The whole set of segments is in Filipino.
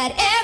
that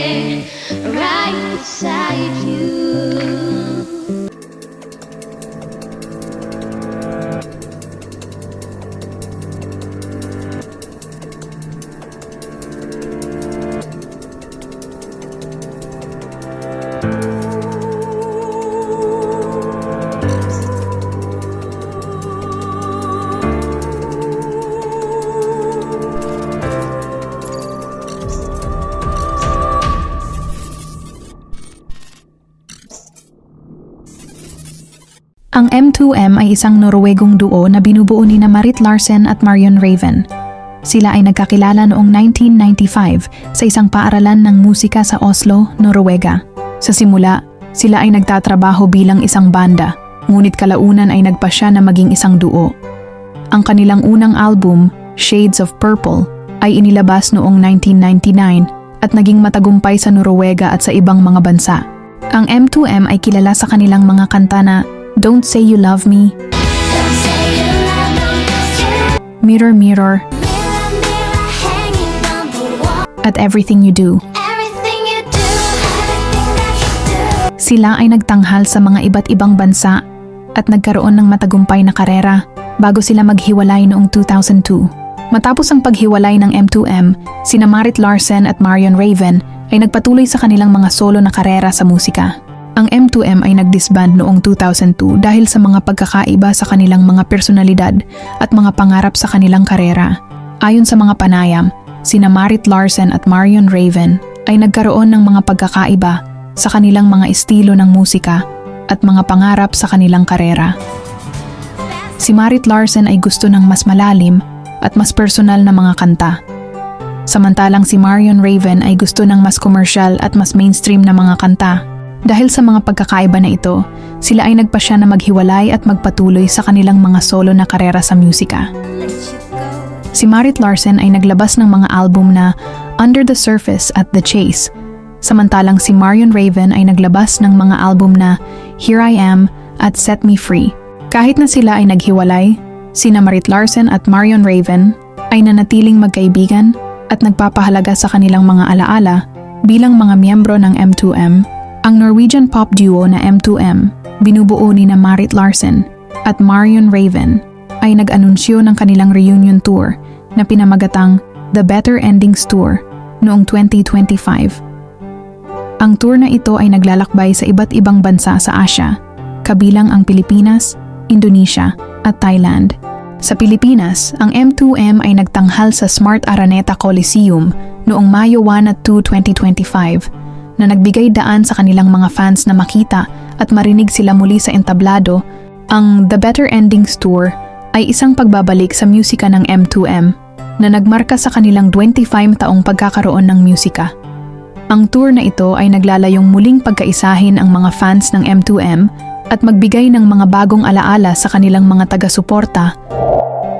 stay right beside you. Ang M2M ay isang Norwegong duo na binubuo ni na Marit Larsen at Marion Raven. Sila ay nagkakilala noong 1995 sa isang paaralan ng musika sa Oslo, Norwega. Sa simula, sila ay nagtatrabaho bilang isang banda, ngunit kalaunan ay nagpasya na maging isang duo. Ang kanilang unang album, Shades of Purple, ay inilabas noong 1999 at naging matagumpay sa Norwega at sa ibang mga bansa. Ang M2M ay kilala sa kanilang mga kanta na Don't Say You Love Me. Mirror Mirror, at Everything you do. Sila ay nagtanghal sa mga iba't ibang bansa at nagkaroon ng matagumpay na karera bago sila maghiwalay noong 2002. Matapos ang paghiwalay ng M2M, sina Marit Larsen at Marion Raven ay nagpatuloy sa kanilang mga solo na karera sa musika. Ang M2M ay nagdisband noong 2002 dahil sa mga pagkakaiba sa kanilang mga personalidad at mga pangarap sa kanilang karera. Ayon sa mga panayam, sina Marit Larsen at Marion Raven ay nagkaroon ng mga pagkakaiba sa kanilang mga estilo ng musika at mga pangarap sa kanilang karera. Si Marit Larsen ay gusto ng mas malalim at mas personal na mga kanta. Samantalang si Marion Raven ay gusto ng mas commercial at mas mainstream na mga kanta. Dahil sa mga pagkakaiba na ito, sila ay nagpasya na maghiwalay at magpatuloy sa kanilang mga solo na karera sa musika. Si Marit Larsen ay naglabas ng mga album na Under the Surface at The Chase, samantalang si Marion Raven ay naglabas ng mga album na Here I Am at Set Me Free. Kahit na sila ay naghiwalay, sina Marit Larsen at Marion Raven ay nanatiling magkaibigan at nagpapahalaga sa kanilang mga alaala bilang mga miyembro ng M2M. Ang Norwegian pop duo na M2M, binubuo ni na Marit Larsen at Marion Raven, ay nag-anunsyo ng kanilang reunion tour na pinamagatang The Better Endings Tour noong 2025. Ang tour na ito ay naglalakbay sa iba't ibang bansa sa Asia, kabilang ang Pilipinas, Indonesia at Thailand. Sa Pilipinas, ang M2M ay nagtanghal sa Smart Araneta Coliseum noong Mayo 1 at 2, 2025 na nagbigay daan sa kanilang mga fans na makita at marinig sila muli sa entablado. Ang The Better Endings Tour ay isang pagbabalik sa musika ng M2M na nagmarka sa kanilang 25 taong pagkakaroon ng musika. Ang tour na ito ay naglalayong muling pagkaisahin ang mga fans ng M2M at magbigay ng mga bagong alaala sa kanilang mga taga-suporta.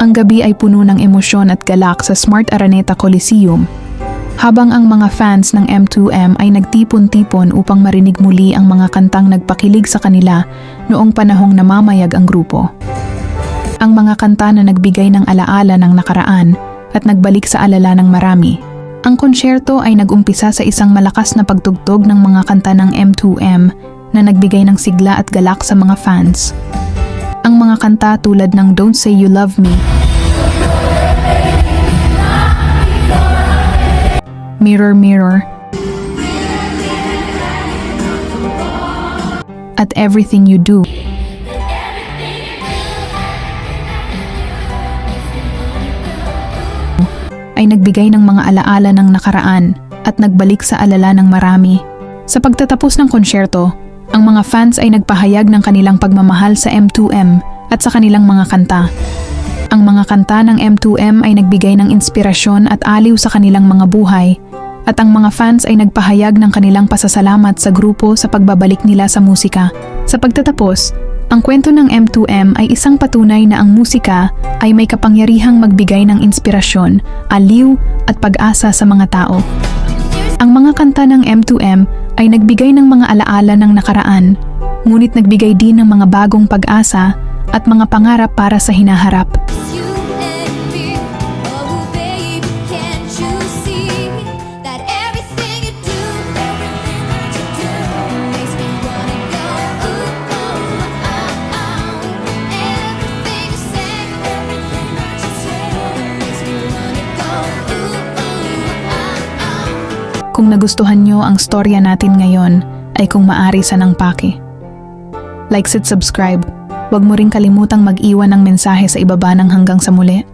Ang gabi ay puno ng emosyon at galak sa Smart Araneta Coliseum habang ang mga fans ng M2M ay nagtipon-tipon upang marinig muli ang mga kantang nagpakilig sa kanila noong panahong namamayag ang grupo. Ang mga kanta na nagbigay ng alaala ng nakaraan at nagbalik sa alala ng marami. Ang konsyerto ay nagumpisa sa isang malakas na pagtugtog ng mga kanta ng M2M na nagbigay ng sigla at galak sa mga fans. mga kanta tulad ng Don't Say You Love Me, Mirror Mirror, at Everything You Do. ay nagbigay ng mga alaala ng nakaraan at nagbalik sa alala ng marami. Sa pagtatapos ng konsyerto, ang mga fans ay nagpahayag ng kanilang pagmamahal sa M2M at sa kanilang mga kanta. Ang mga kanta ng M2M ay nagbigay ng inspirasyon at aliw sa kanilang mga buhay at ang mga fans ay nagpahayag ng kanilang pasasalamat sa grupo sa pagbabalik nila sa musika. Sa pagtatapos, ang kwento ng M2M ay isang patunay na ang musika ay may kapangyarihang magbigay ng inspirasyon, aliw at pag-asa sa mga tao. Ang mga kanta ng M2M ay nagbigay ng mga alaala ng nakaraan, ngunit nagbigay din ng mga bagong pag-asa at mga pangarap para sa hinaharap. Kung nagustuhan nyo ang storya natin ngayon, ay kung maari sa ng pake. Like at subscribe. Huwag mo ring kalimutang mag-iwan ng mensahe sa ibaba ng hanggang sa muli.